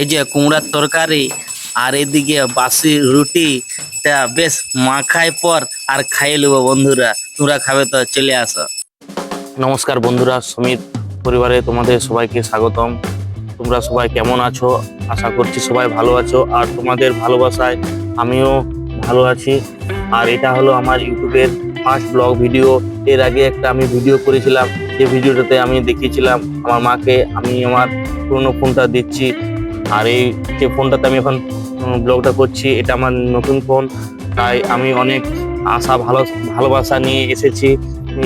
এই যে কুমড়ার তরকারি আর এদিকে বাসি রুটি, তা বেশ মাখায় পর আর খাইয়ে নেব বন্ধুরা। তোমরা খাবে তো, চলে আসো। নমস্কার বন্ধুরা সমিত পরিবারে তোমাদের সবাইকে স্বাগতম। তোমরা সবাই কেমন আছো? আশা করছি সবাই ভালো আছো। আর তোমাদের ভালোবাসায় আমিও ভালো আছি। আর এটা হলো আমার ইউটিউবের ফার্স্ট ব্লগ ভিডিও। এর আগে একটা আমি ভিডিও করেছিলাম। যে ভিডিওটাতে আমি দেখিয়েছিলাম, আমার মাকে আমি আমার পুরনো ফোনটা দিচ্ছি। আর এই যে ফোনটাতে আমি এখন ব্লগটা করছি, এটা আমার নতুন ফোন। তাই আমি অনেক আশা, ভালো, ভালোবাসা নিয়ে এসেছি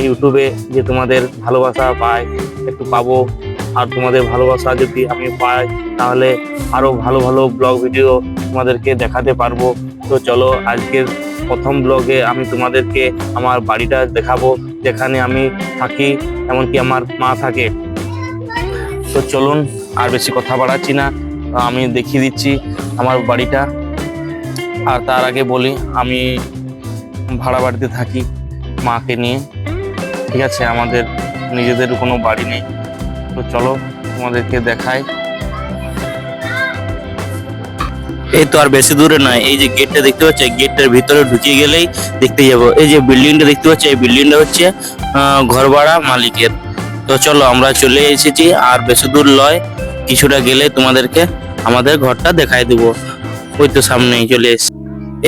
ইউটিউবে যে তোমাদের ভালোবাসা পাই একটু পাবো। আর তোমাদের ভালোবাসা যদি আমি পাই, তাহলে আরও ভালো ভালো ব্লগ ভিডিও তোমাদেরকে দেখাতে পারব। তো চলো, আজকের প্রথম ব্লগে আমি তোমাদেরকে আমার বাড়িটা দেখাবো, যেখানে আমি থাকি, এমনকি আমার মা থাকে। তো চলুন, আর বেশি কথা বাড়াচ্ছি না। আমি দেখিয়ে দিচ্ছি আমার বাড়িটা। আর তার আগে বলি, আমি ভাড়া বাড়িতে থাকি মাকে নিয়ে। ঠিক আছে, আমাদের নিজেদের কোনো বাড়ি নেই। তো চলো, তোমাদেরকে দেখাই। এই তো আর বেশি দূরে নয়, এই যে গেটটা দেখতে পাচ্ছ গেটটার ভিতরে ঢুকে গেলেই দেখতে যাব। এই যে বিল্ডিংটা দেখতে পাচ্ছ, এই বিল্ডিংটা হচ্ছে ঘর ভাড়া মালিকের। তো চলো, আমরা চলে এসেছি, আর বেশি দূর লয় কিছুটা গেলে তোমাদেরকে আমাদের ঘরটা দেখাই দেবো। ওই তো সামনেই চলে এসেছি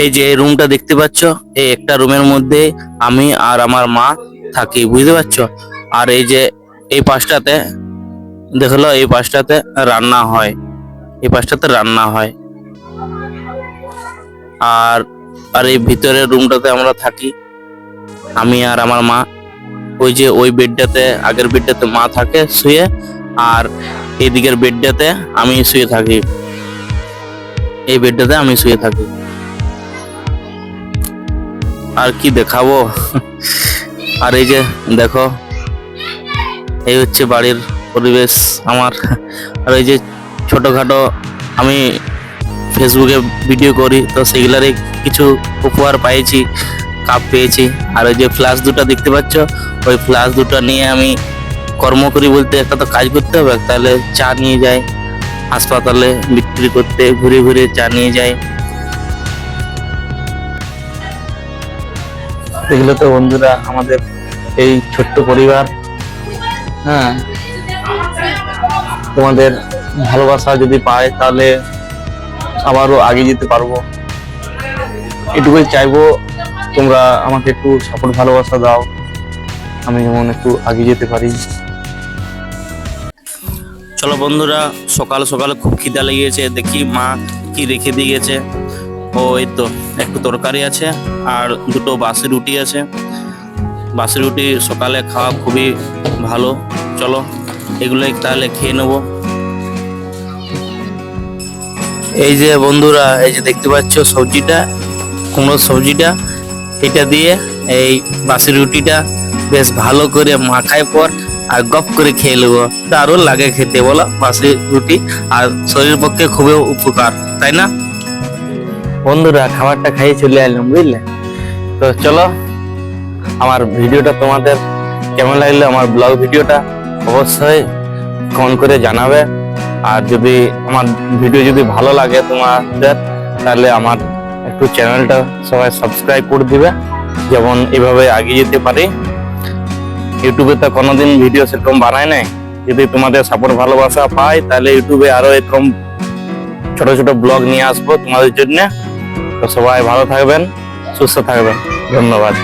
এই যে রুমটা দেখতে পাচ্ছ, এই একটা রুমের মধ্যে আমি আর আমার মা থাকি, বুঝতে পারছ? আর এই যে এই পাশটাতে দেখল এই পাশটাতে রান্না হয়। এই পাশটাতে রান্না হয়। আর আর এই ভিতরের রুমটাতে আমরা থাকি। আমি আর আমার মা। ওই যে ওই বেডটাতে আগের বেডটাতে মা থাকে, শুয়ে আর এদিকের বেডটাতে আমি শুয়ে থাকি। এই বেডটাতে আমি শুয়ে থাকি। আর কি দেখাবো? আর এই যে দেখো, এই হচ্ছে বাড়ির পরিবেশ আমার। আর এই যে ছোটখাটো আমি ফেসবুকে ভিডিও করি, তো সেগুলারই কিছু উপহার পেয়েছি কাপ পেয়েছি। আর ওই যে ফ্লাশ দুটো দেখতে পাচ্ছ? ওই ফ্লাশ দুটো নিয়ে আমি কর্ম করি বলতে একটা তো কাজ করতে হবে, তাহলে চা নিয়ে যাই হাসপাতালে বিক্রি করতে ঘুরে ঘুরে চা নিয়ে যাই এগুলো তো বন্ধুরা আমাদের এই ছোট্ট পরিবার হ্যাঁ। তোমাদের ভালোবাসা যদি পায় তাহলে আবারও আগে যেতে পারব। এটুকুই চাইব, তোমরা আমাকে একটু সাপোর্ট ভালোবাসা দাও, আমি যেমন একটু আগে যেতে পারি। চলো বন্ধুরা, সকাল সকাল খুব খিদা লেগেছে, দেখি মা কি রেখে দিয়েছে ও, এই তো, একটু তরকারি আছে আর দুটো বাসি রুটি আছে। বাসি রুটি সকালে খাওয়া খুবই ভালো। চলো, এগুলোই তাহলে খেয়ে নেব। এই যে বন্ধুরা, এই যে দেখতে পাচ্ছ সবজিটা, কুমড়োর সবজিটা, এটা দিয়ে এই বাসি রুটিটা বেশ ভালো করে মাখায় পর আর গপ করে খেয়ে নেব। দারুণ লাগে খেতে, বলো? বাসি রুটি আর শরীর পক্ষে খুবই উপকার, তাই না? বন্ধুরা, খাবারটা খাইয়ে চলে এলাম, বুঝলে? তো চলো, আমার ভিডিওটা তোমাদের কেমন লাগল? আমার ব্লগ ভিডিওটা অবশ্যই কমেন্ট করে জানাবে। আর যদি আমার ভিডিও যদি ভালো লাগে তোমাদের, তাহলে আমার একটু চ্যানেলটা সবাই সাবস্ক্রাইব করে দিবে। যেমন এভাবে এগিয়ে যেতে পারি। ইউটিউবে তো কোনোদিন ভিডিও সেরকম বানায় নাই। যদি তোমাদের সাপোর্ট ভালোবাসা পাই, তাহলে ইউটিউবে আরও এরকম ছোট ছোট ব্লগ নিয়ে আসব তোমাদের জন্য। তো সবাই ভালো থাকবেন, সুস্থ থাকবেন। ধন্যবাদ।